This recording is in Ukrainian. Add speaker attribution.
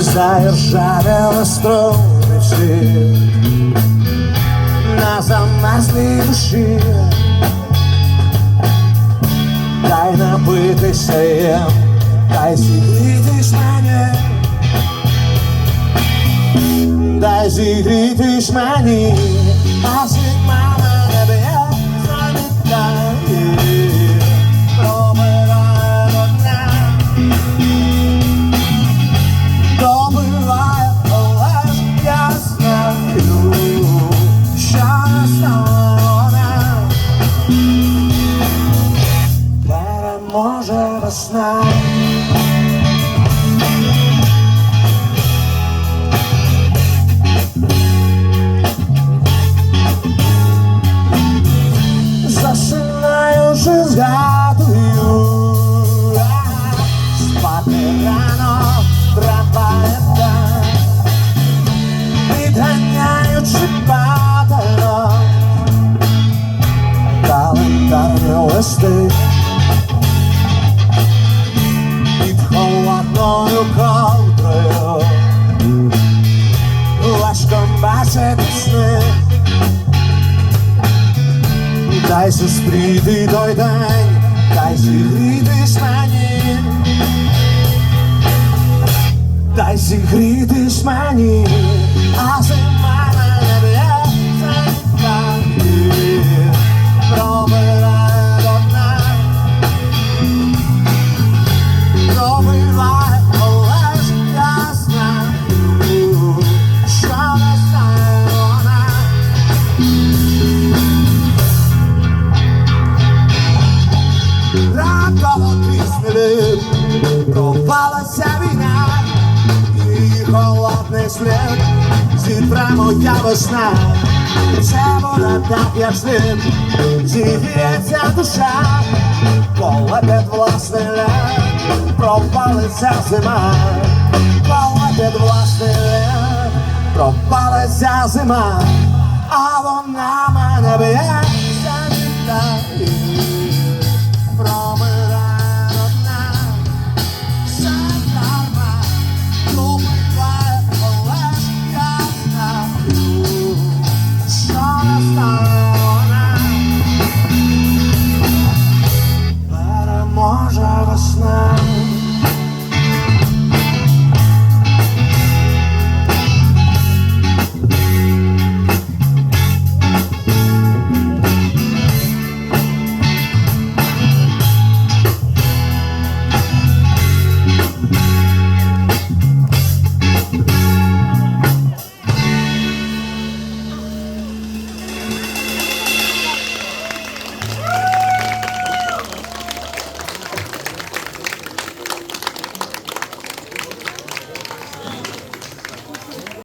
Speaker 1: заіржавіли струни всі на замерзлій душі. Дай напитися їм, дай зігрітись мені, дай зігрітись мені, Весна. Згадую, спати рано треба не так, підганяючи падало, календарні холодною ковдрою, важко бачити сни. Дай зустріти той день, дай зігрітись мені, дай зігрітись мені, а зима раково тріснули, провалася війна, і холодний слід зітре моя весна. Це буде так, як слід, зігріється душа, під власний лед пропалиться зима, під власний лед пропалиться зима, а вона мене б'є завітає, промирає одна, все дарма, думає, але я знаю, що настане вона. Переможе весна.